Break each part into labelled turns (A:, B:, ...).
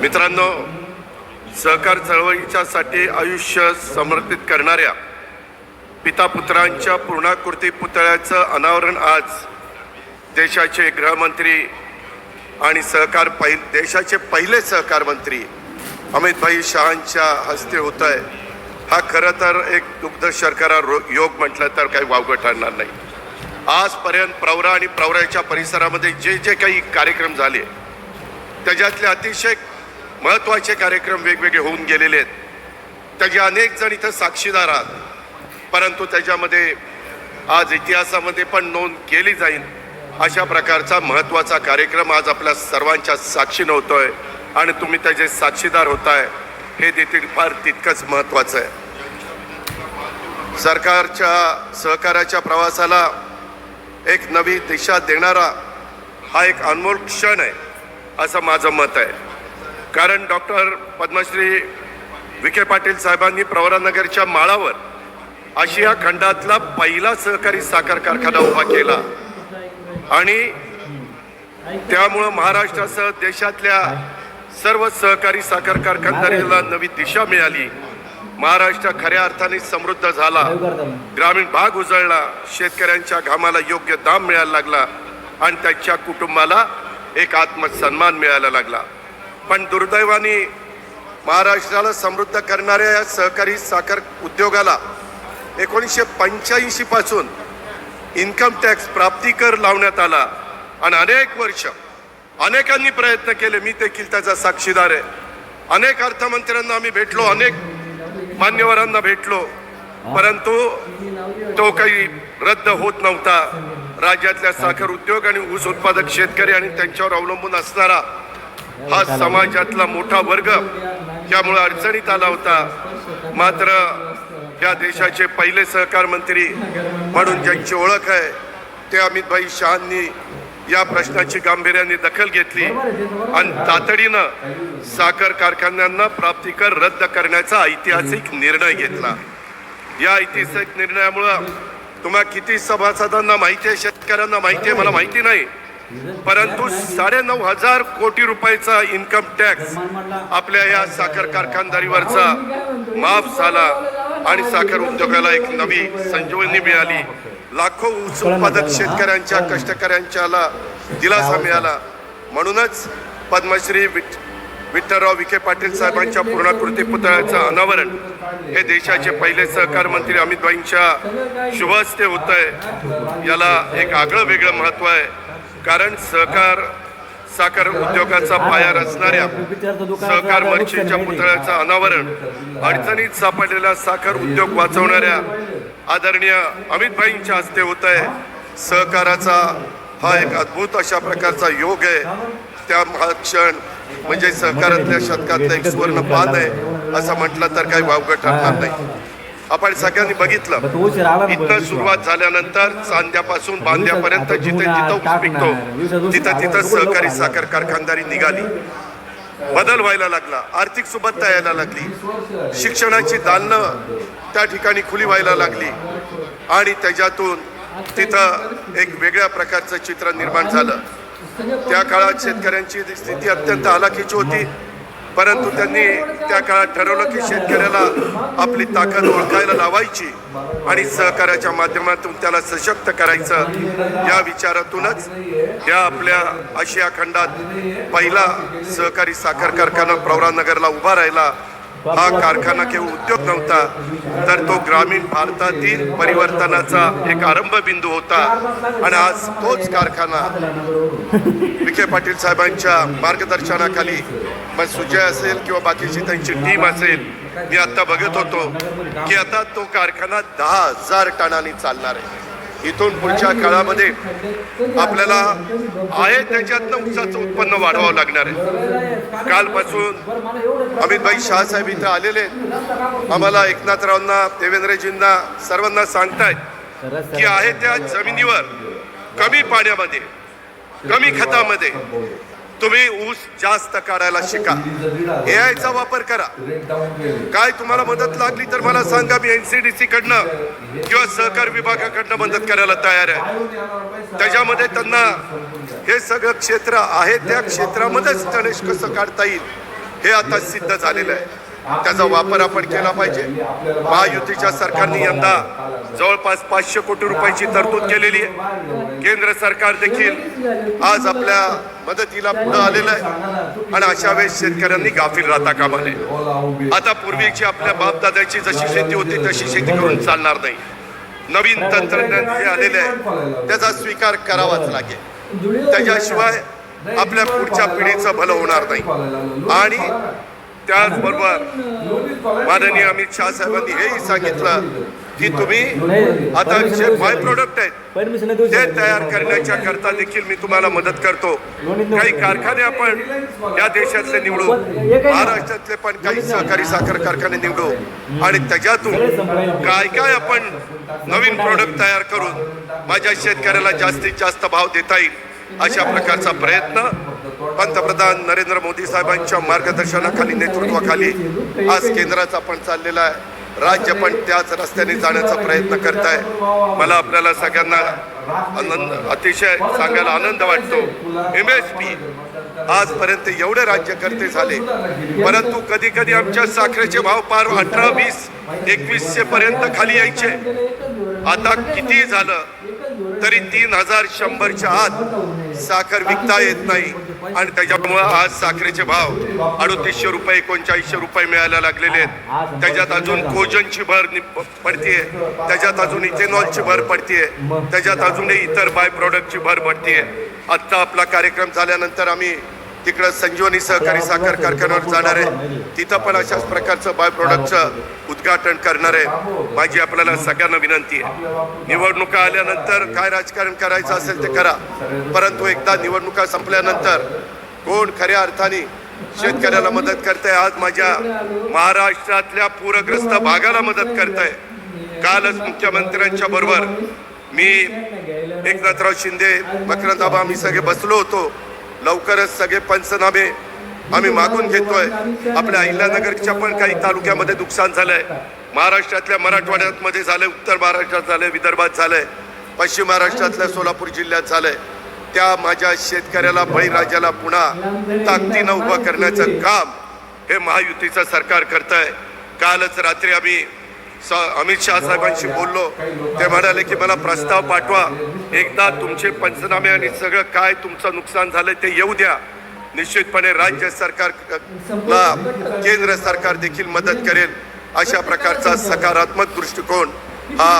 A: मित्रांनो सहकार चळवळीच्या साठी आयुष्य समर्पित करणाऱ्या पिता पुत्रांच्या पूर्णाकृती पुतळ्याचं अनावरण आज देशाचे गृहमंत्री आणि सहकार पहि देशाचे पहिले सहकार मंत्री अमितभाई शहांच्या हस्ते होत आहे हा खरं तर एक दुग्ध शर्करा रो योग म्हटलं तर काही वावगं ठरणार नाही. आजपर्यंत प्रवरा आणि प्रवराच्या परिसरामध्ये जे जे काही कार्यक्रम झाले त्याच्यातले अतिशय महत्त्वाचे कार्यक्रम वेगवेगळे होऊन गेलेले आहेत. त्याचे अनेक जण इथं साक्षीदार आहात. परंतु त्याच्यामध्ये आज इतिहासामध्ये पण नोंद केली जाईल अशा प्रकारचा महत्त्वाचा कार्यक्रम आज आपल्या सर्वांच्या साक्षीनं आहे आणि तुम्ही त्याचे साक्षीदार होताय हे देखील फार तितकंच महत्त्वाचं आहे. सरकारच्या सहकार्याच्या प्रवासाला एक नवी दिशा देणारा हा एक अनमोल क्षण आहे असं माझं मत आहे. कारण डॉक्टर पद्मश्री विखे पाटील साहेबांनी प्रवरानगरच्या माळावर आशिया खंडातला पहिला सहकारी साखर कारखाना उभा केला. आणि त्यामुळं महाराष्ट्रासह देशातल्या सर्व सहकारी साखर कारखानदारीला नवी दिशा मिळाली. महाराष्ट्र खऱ्या अर्थाने समृद्ध झाला. ग्रामीण भाग उजळला. शेतकऱ्यांच्या घामाला योग्य दाम मिळायला लागला आणि त्यांच्या कुटुंबाला एक आत्मसन्मान मिळायला लागला. पण दुर्दैवाने महाराष्ट्राला समृद्ध करणाऱ्या या सहकारी साखर उद्योगाला एकोणीसशे पंच्याऐंशीपासून इन्कम टॅक्स प्राप्ती कर लावण्यात आला. आणि अनेक वर्ष अनेकांनी प्रयत्न केले मी देखील त्याचा साक्षीदार आहे. अनेक अर्थमंत्र्यांना आम्ही भेटलो अनेक मान्यवरांना भेटलो. परंतु तो काही रद्द होत नव्हता. राज्यातल्या साखर उद्योग आणि ऊस उत्पादक शेतकरी आणि त्यांच्यावर अवलंबून असणारा हा समाजातला मोठा वर्ग त्यामुळे अडचणीत आला होता. मात्र या देशाचे पहिले सहकार मंत्री म्हणून ज्यांची ओळख आहे ते अमितभाई शहांनी या प्रश्नाची गांभीर्याने दखल घेतली आणि तातडीनं साखर कारखान्यांना प्राप्तिकर रद्द करण्याचा ऐतिहासिक निर्णय घेतला. या ऐतिहासिक निर्णयामुळं तुम्हा किती सभासदांना माहिती आहे शेतकऱ्यांना माहिती आहे मला माहिती नाही. परंतु साडेनऊ हजार कोटी रुपयाचा इन्कम टॅक्स आपल्या या साखर कारखानदारीवरचा माफ झाला आणि साखर उद्योगाला एक नवी संजीवनी मिळाली. लाखो ऊस उत्पादक शेतकऱ्यांच्या कष्टकऱ्यांच्याला दिलासा मिळाला. म्हणूनच पद्मश्री विठ विठ्ठलराव विखे पाटील साहेबांच्या पूर्णाकृती पुतळ्याचं अनावरण हे देशाचे पहिले सहकार मंत्री अमितभाईंच्या शुभ हस्ते होत आहे याला एक आगळं वेगळं महत्त्व आहे. कारण सहकार साखर उद्योगाचा पाया रचणाऱ्या सहकार मर्चीच्या पुतळ्याचं अनावरण अडचणीत सापडलेला साखर उद्योग वाचवणाऱ्या आदरणीय अमितभाईंच्या हस्ते होत आहे सहकाराचा हा एक अद्भुत अशा प्रकारचा योग आहे. त्या क्षण म्हणजे सहकारातल्या शतकातलं एक सुवर्ण पाद आहे. असं म्हटलं तर काही वावगं ठरणार नाही. आपण सगळ्यांनी बघितलं.
B: बरं
A: सुरुवात झाल्यानंतर चांद्यापासून बांद्यापर्यंत जिथे जिथं ऊस पिकतो तिथं तिथं सहकारी साखर कारखानदारी निघाली. बदल व्हायला लागला. आर्थिक सुबत्ता यायला लागली. शिक्षणाची दालनं त्या ठिकाणी खुली व्हायला लागली. आणि त्याच्यातून तिथं एक वेगळ्या प्रकारचं चित्र निर्माण झालं. त्या काळात शेतकऱ्यांची स्थिती अत्यंत हलाखीची होती. परंतु त्यांनी त्या काळात ठरवलं की शेतकऱ्याला आपली ताकद ओळखायला लावायची आणि सहकार्याच्या माध्यमातून त्याला सशक्त करायचं या विचारातूनच या आपल्या आशिया खंडात पहिला सहकारी साखर कारखाना प्रवरानगरला उभा राहिला. हा कारखाना केवळ उद्योग नव्हता तर तो ग्रामीण भारतातील परिवर्तनाचा एक आरंभ बिंदू होता. आणि आज तोच कारखाना विखे पाटील साहेबांच्या मार्गदर्शनाखाली मग सुजय असेल किंवा बाकीची त्यांची टीम असेल मी आता बघत होतो की आता तो कारखाना दहा हजार टनांनी चालणार आहे. इथून पुढच्या काळामध्ये आपल्याला आहे त्याच्यातनं ऊसाचं उत्पन्न वाढवावं लागणार आहे. कालपासून अमितभाई शहासाहेब इथं आलेले आम्हाला एकनाथरावांना देवेंद्रजींना सर्वांना सांगतायत की आहे त्या जमिनीवर कमी पाण्यामध्ये कमी खतामध्ये तुम्ही ऊस जास्त काढायला शिका. ए चा वापर करा. काय तुम्हाला मदत लागली तर मला सांगा मी एनसीडीसी कडनं किंवा सहकार विभागाकडनं मदत करायला तयार आहे. त्याच्यामध्ये त्यांना हे सगळं क्षेत्र आहे त्या क्षेत्रामध्येच तणेश कसं काढता येईल. हे आता सिद्ध झालेलं आहे. त्याचा वापर आपण केला पाहिजे. महायुतीच्या सरकारने यंदा जवळपास पाचशे कोटी रुपयाची तरतूद केलेली आहे. केंद्र सरकार देखील आज आपल्या मदतीला पुढे आलेलं आहे. आणि अशा वेळेस शेतकऱ्यांनी गाफील राहता कामा नये. आता पूर्वीची आपल्या बापदादाची जशी शेती होती तशी शेती करून चालणार नाही. नवीन तंत्रज्ञान जे आलेले आहे. त्याचा स्वीकार करावाच लागेल. त्याच्याशिवाय आपल्या पुढच्या पिढीचं भलं होणार नाही. आणि त्याचबरोबर माननीय अमित शहा साहेबांनी हेही सांगितलं की तुम्ही आता जे बाय प्रोडक्ट आहेत ते तयार करण्याच्या करता देखील मी तुम्हाला मदत करतो. काही कारखाने आपण या देशातले निवडू महाराष्ट्रातले पण काही सहकारी साखर कारखाने निवडू आणि त्याच्यातून काय काय आपण नवीन प्रोडक्ट तयार करून माझ्या शेतकऱ्याला जास्तीत जास्त भाव देता येईल अशा प्रकारचा प्रयत्न पंतप्रधान नरेंद्र मोदी साहेबांच्या मार्गदर्शनाखाली नेतृत्वाखाली आज केंद्राचा पण चाललेला आहे. राज्य पण त्याच रस्त्याने जाण्याचा प्रयत्न करत आहे मला आपल्याला सगळ्यांना आनंद अतिशय सांगायला आनंद वाटतो. एम एस पी आजपर्यंत एवढे राज्यकर्ते झाले. परंतु कधी कधी आमच्या साखरेचे भाव पार अठरा वीस एकवीसशे पर्यंत खाली यायचे. आता किती झालं? तरी तीन हजार शंभरच्या आत साखर विकता येत नाही. आणि त्याच्यामुळं आज साखरेचे भाव अडतीसशे रुपये एकोणचाळीसशे रुपये मिळायला लागलेले आहेत. त्याच्यात अजून कोजनची भर नि- पडतीये. त्याच्यात अजून इथेनॉलची भर पडतीये. त्याच्यात अजूनही इतर बाय प्रॉडक्टची भर पडतीये. आत्ता आपला कार्यक्रम झाल्यानंतर आम्ही तिकडं संजीवनी सहकारी साखर कारखान्यावर जाणार आहे. तिथं पण अशाच प्रकारचं बाय प्रोडक्टचं उद्घाटन करणार आहे. माझी आपल्याला सगळ्यांना विनंती आहे. निवडणुका आल्यानंतर काय राजकारण करायचं असेल ते करा. परंतु एकदा निवडणुका संपल्यानंतर कोण खऱ्या अर्थाने शेतकऱ्याला मदत करताय आज माझ्या महाराष्ट्रातल्या पूरग्रस्त भागाला मदत करताय. कालच मुख्यमंत्र्यांच्या बरोबर मी एकनाथराव शिंदे मकरंदाबा आम्ही सगळे बसलो होतो. लवकरच सगळे पंचनामे आम्ही मागून घेतोय. आपल्या अहिल्यानगरच्या पण काही तालुक्यामध्ये नुकसान झालंय. महाराष्ट्रातल्या मराठवाड्यामध्ये झालंय उत्तर महाराष्ट्रात झालंय विदर्भात झालंय पश्चिम महाराष्ट्रातल्या सोलापूर जिल्ह्यात झालंय. त्या माझ्या शेतकऱ्याला बळीराजाला पुन्हा ताकदीनं उभं करण्याचं काम हे महायुतीचं सरकार करत आहे कालच रात्री आम्ही अमित शहा साहेबांशी बोललो. ते म्हणाले की मला प्रस्ताव पाठवा. एकदा तुमचे पंचनामे आणि सगळं काय तुमचं नुकसान झालं ते येऊ द्या. निश्चितपणे राज्य सरकारला केंद्र सरकार देखील मदत करेल. अशा प्रकारचा सकारात्मक दृष्टिकोन हा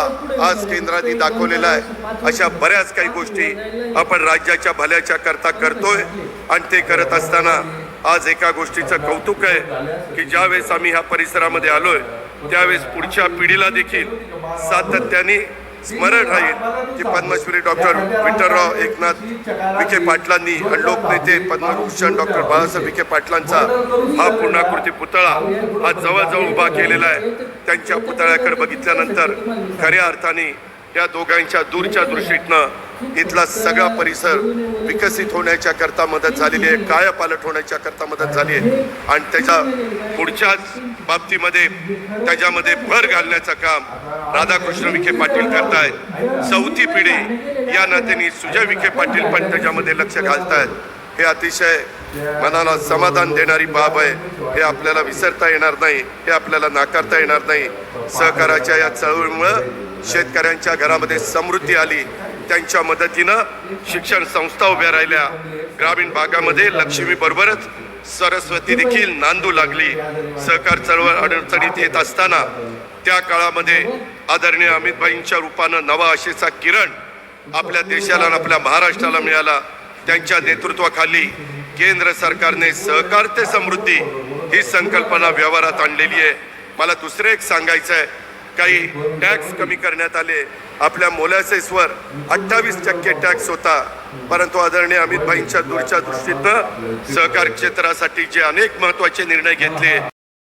A: आज केंद्राने दाखवलेला आहे. अशा बऱ्याच काही गोष्टी आपण राज्याच्या भल्याच्या करता करतोय आणि ते करत असताना आज एका गोष्टीचं कौतुक आहे की ज्यावेळेस आम्ही ह्या परिसरामध्ये आलोय त्यावेळेस पुढच्या पिढीला देखील सातत्याने स्मरण राहील की पद्मश्री डॉक्टर विठ्ठलराव एकनाथ विखे पाटलांनी आणि लोकनेते पद्मभूषण डॉक्टर बाळासाहेब विखे पाटलांचा हा पूर्णाकृती पुतळा हा जवळजवळ उभा केलेला आहे. त्यांच्या पुतळ्याकडे बघितल्यानंतर खऱ्या अर्थाने या दोघांच्या दूरच्या दृष्टीतनं इथला सगळा परिसर विकसित होण्याच्या करता मदत झालेली आहे कायापालट होण्याच्या करता मदत झाली आहे. आणि त्याच्या पुढच्याच बाबतीमध्ये त्याच्यामध्ये भर घालण्याचं काम राधाकृष्ण विखे पाटील करतायत. चौथी पिढी या नात्याने सुजय विखे पाटील पण त्याच्यामध्ये लक्ष घालतायत. हे अतिशय मनाला समाधान देणारी बाब आहे. हे आपल्याला विसरता येणार नाही हे आपल्याला नाकारता येणार नाही. सहकाराच्या या चळवळीमुळं शेतकऱ्यांच्या घरामध्ये समृद्धी आली. त्यांच्या मदतीनं शिक्षण संस्था उभ्या राहिल्या. ग्रामीण भागामध्ये लक्ष्मी बरोबरच सरस्वती देखील नांदू लागली. सहकार चळवळ अडचणीत येत असताना त्या काळामध्ये आदरणीय अमितभाईंच्या रूपानं नवा आशेचा किरण आपल्या देशाला आणि आपल्या महाराष्ट्राला मिळाला. त्यांच्या नेतृत्वाखाली केंद्र सरकारने सहकार ते समृद्धी ही संकल्पना व्यवहारात आणलेली आहे. मला दुसरं एक सांगायचं आहे काही टॅक्स कमी करण्यात आले. आपल्या मोलॅसेसवर अठ्ठावीस टक्के टॅक्स होता. परंतु आदरणीय अमित भाईंच्या दूरच्या दृष्टीनं सहकार क्षेत्रासाठी जे अनेक महत्त्वाचे निर्णय घेतले